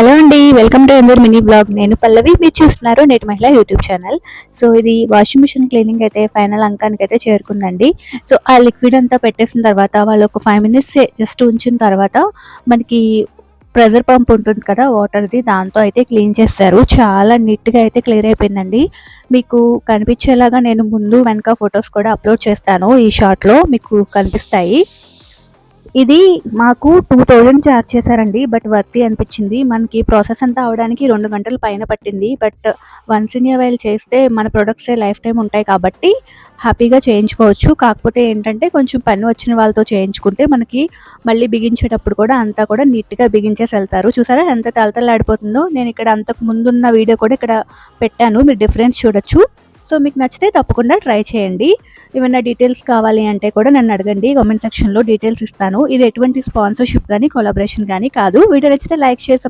Hello అండి welcome to ఎందర్ mini blog. నేను పల్లవి మీరు చూస్తున్నారు నేటి మహిళ యూట్యూబ్ ఛానల్. సో ఇది వాషింగ్ మిషన్ క్లీనింగ్ అయితే ఫైనల్ అంకానికి అయితే చేరుకుందండి. సో ఆ లిక్విడ్ అంతా పెట్టేసిన తర్వాత వాళ్ళు ఒక ఫైవ్ మినిట్స్ జస్ట్ ఉంచిన తర్వాత మనకి ప్రెజర్ పంప్ ఉంటుంది కదా వాటర్ది దాంతో అయితే క్లీన్ చేస్తారు. చాలా నీట్గా అయితే క్లియర్ అయిపోయిందండి. మీకు కనిపించేలాగా నేను ముందు వెనక ఫొటోస్ కూడా అప్లోడ్ చేస్తాను ఈ షార్ట్లో మీకు కనిపిస్తాయి. ఇది మాకు టూ థౌజండ్ ఛార్జ్ చేశారండి బట్ వర్తి అనిపించింది. మనకి ప్రాసెస్ అంతా అవడానికి రెండు గంటల పైన పట్టింది. బట్ వన్స్ ఇన్ వైల్ చేస్తే మన ప్రొడక్ట్సే లైఫ్ టైం ఉంటాయి కాబట్టి హ్యాపీగా చేయించుకోవచ్చు. కాకపోతే ఏంటంటే కొంచెం పని వచ్చిన వాళ్ళతో చేయించుకుంటే మనకి మళ్ళీ బిగించేటప్పుడు కూడా అంతా కూడా నీట్గా బిగించేసి వెళ్తారు. చూసారా ఎంత తలతలాడిపోతుందో నేను ఇక్కడ అంతకు ముందున్న వీడియో కూడా ఇక్కడ పెట్టాను. మీరు డిఫరెన్స్ చూడొచ్చు. సో మీకు నచ్చితే తప్పకుండా ట్రై చేయండి. ఏమైనా డీటెయిల్స్ కావాలి అంటే కూడా నన్ను అడగండి. కామెంట్ సెక్షన్లో డీటెయిల్స్ ఇస్తాను. ఇది ఎటువంటి స్పాన్సర్షిప్ కానీ కొలాబరేషన్ కానీ కాదు. వీడియో నచ్చితే లైక్ షేర్